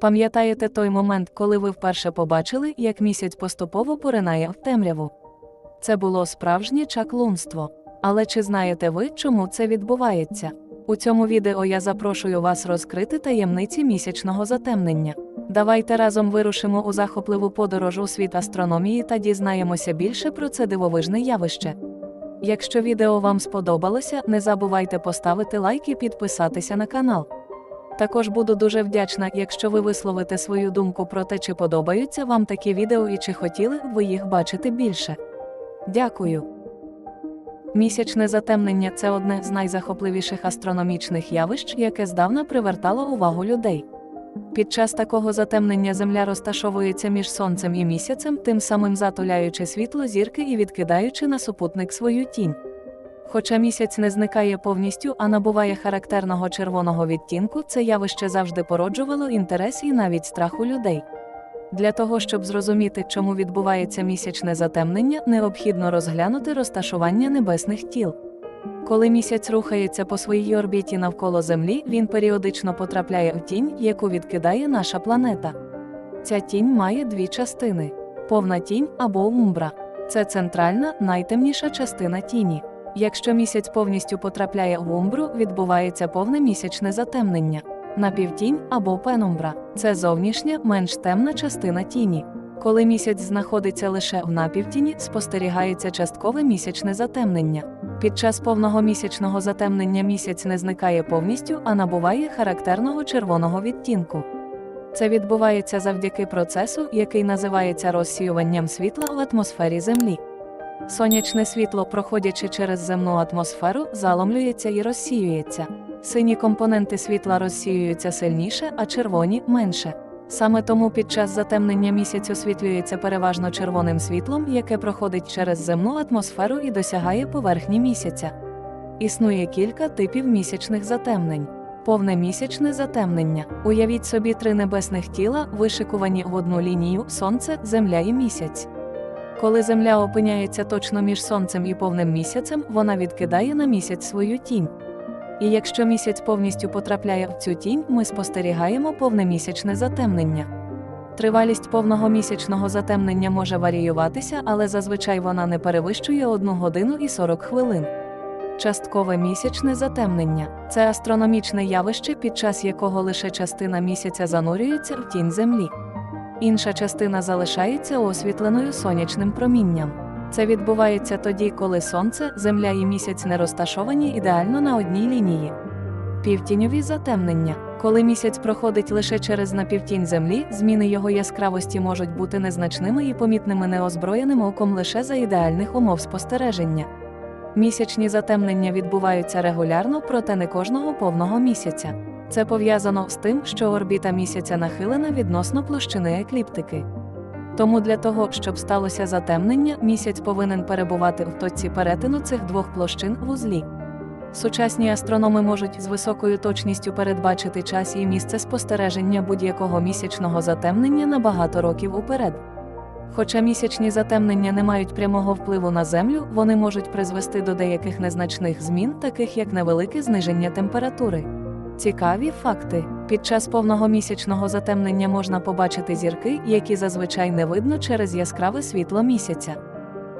Пам'ятаєте той момент, коли ви вперше побачили, як місяць поступово поринає в темряву? Це було справжнє чаклунство. Але чи знаєте ви, чому це відбувається? У цьому відео я запрошую вас розкрити таємниці місячного затемнення. Давайте разом вирушимо у захопливу подорож у світ астрономії та дізнаємося більше про це дивовижне явище. Якщо відео вам сподобалося, не забувайте поставити лайк і підписатися на канал. Також буду дуже вдячна, якщо ви висловите свою думку про те, чи подобаються вам такі відео і чи хотіли б ви їх бачити більше. Дякую. Місячне затемнення це одне з найзахопливіших астрономічних явищ, яке здавна привертало увагу людей. Під час такого затемнення Земля розташовується між сонцем і місяцем, тим самим затуляючи світло зірки і відкидаючи на супутник свою тінь. Хоча місяць не зникає повністю, а набуває характерного червоного відтінку, це явище завжди породжувало інтерес і навіть страх у людей. Для того, щоб зрозуміти, чому відбувається місячне затемнення, необхідно розглянути розташування небесних тіл. Коли місяць рухається по своїй орбіті навколо Землі, він періодично потрапляє в тінь, яку відкидає наша планета. Ця тінь має дві частини: повна тінь або умбра. Це центральна, найтемніша частина тіні. Якщо місяць повністю потрапляє в умбру, відбувається повне місячне затемнення. Напівтінь або пенумбра це зовнішня, менш темна частина тіні. Коли місяць знаходиться лише в напівтіні, спостерігається часткове місячне затемнення. Під час повного місячного затемнення місяць не зникає повністю, а набуває характерного червоного відтінку. Це відбувається завдяки процесу, який називається розсіюванням світла в атмосфері Землі. Сонячне світло, проходячи через земну атмосферу, заломлюється і розсіюється. Сині компоненти світла розсіюються сильніше, а червоні менше. Саме тому під час затемнення місяць освітлюється переважно червоним світлом, яке проходить через земну атмосферу і досягає поверхні місяця. Існує кілька типів місячних затемнень. Повне місячне затемнення. Уявіть собі три небесних тіла, вишикувані в одну лінію Сонце, Земля і місяць. Коли Земля опиняється точно між сонцем і повним місяцем, вона відкидає на місяць свою тінь. І якщо місяць повністю потрапляє в цю тінь, ми спостерігаємо повне місячне затемнення. Тривалість повного місячного затемнення може варіюватися, але зазвичай вона не перевищує 1 годину і 40 хвилин. Часткове місячне затемнення це астрономічне явище, під час якого лише частина місяця занурюється в тінь Землі. Інша частина залишається освітленою сонячним промінням. Це відбувається тоді, коли сонце, земля і місяць не розташовані ідеально на одній лінії. Півтіньові затемнення. Коли місяць проходить лише через напівтінь землі, зміни його яскравості можуть бути незначними і помітними неозброєним оком лише за ідеальних умов спостереження. Місячні затемнення відбуваються регулярно, проте не кожного повного місяця. Це пов'язано з тим, що орбіта місяця нахилена відносно площини екліптики. Тому для того, щоб сталося затемнення, місяць повинен перебувати в точці перетину цих двох площин в узлі. Сучасні астрономи можуть з високою точністю передбачити час і місце спостереження будь-якого місячного затемнення на багато років уперед. Хоча місячні затемнення не мають прямого впливу на Землю, вони можуть призвести до деяких незначних змін, таких як невелике зниження температури. Цікаві факти: під час повного місячного затемнення можна побачити зірки, які зазвичай не видно через яскраве світло місяця.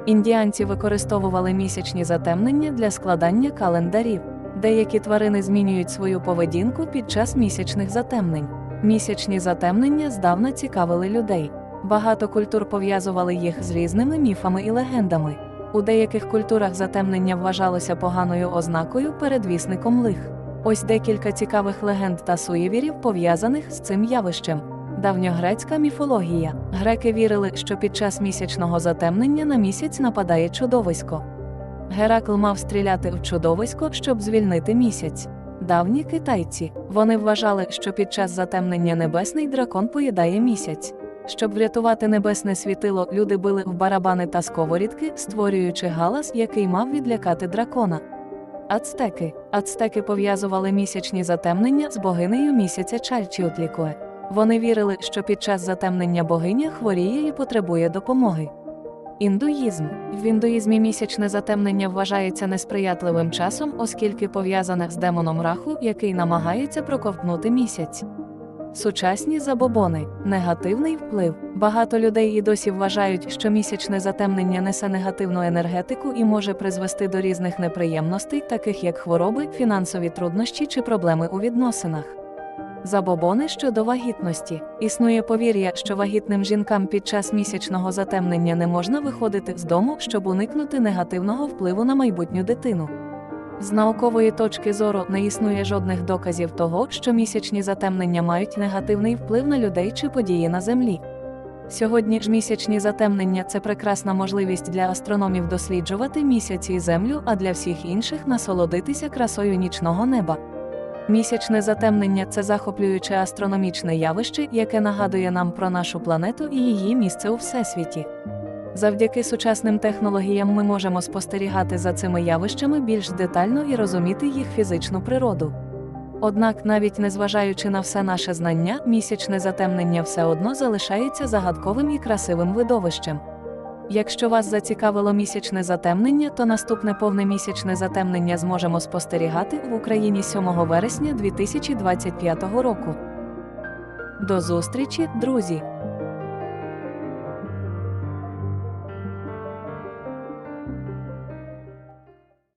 Індіанці використовували місячні затемнення для складання календарів. Деякі тварини змінюють свою поведінку під час місячних затемнень. Місячні затемнення здавна цікавили людей. Багато культур пов'язували їх з різними міфами і легендами. У деяких культурах затемнення вважалося поганою ознакою передвісником лих. Ось декілька цікавих легенд та суєвірів пов'язаних з цим явищем. Давньогрецька міфологія. Греки вірили, що під час місячного затемнення на місяць нападає чудовисько. Геракл мав стріляти в чудовисько, щоб звільнити місяць. Давні китайці. Вони вважали, що під час затемнення небесний дракон поїдає місяць. Щоб врятувати небесне світило, люди били в барабани та сковорідки, створюючи галас, який мав відлякати дракона. Ацтеки. Ацтеки пов'язували місячні затемнення з богинею місяця Чальчіутлікуе. Вони вірили, що під час затемнення богиня хворіє і потребує допомоги. Індуїзм в індуїзмі місячне затемнення вважається несприятливим часом, оскільки пов'язане з демоном раху, який намагається проковтнути місяць. Сучасні забобони, негативний вплив. Багато людей і досі вважають, що місячне затемнення несе негативну енергетику і може призвести до різних неприємностей, таких як хвороби, фінансові труднощі чи проблеми у відносинах. Забобони щодо вагітності. Існує повір'я, що вагітним жінкам під час місячного затемнення не можна виходити з дому, щоб уникнути негативного впливу на майбутню дитину. З наукової точки зору не існує жодних доказів того, що місячні затемнення мають негативний вплив на людей чи події на землі. Сьогодні ж місячні затемнення це прекрасна можливість для астрономів досліджувати місяці і землю, а для всіх інших насолодитися красою нічного неба. Місячне затемнення це захоплююче астрономічне явище, яке нагадує нам про нашу планету і її місце у всесвіті. Завдяки сучасним технологіям ми можемо спостерігати за цими явищами більш детально і розуміти їх фізичну природу. Однак, навіть незважаючи на все наше знання, місячне затемнення все одно залишається загадковим і красивим видовищем. Якщо вас зацікавило місячне затемнення, то наступне повне місячне затемнення зможемо спостерігати в Україні 7 вересня 2025 року. До зустрічі, друзі!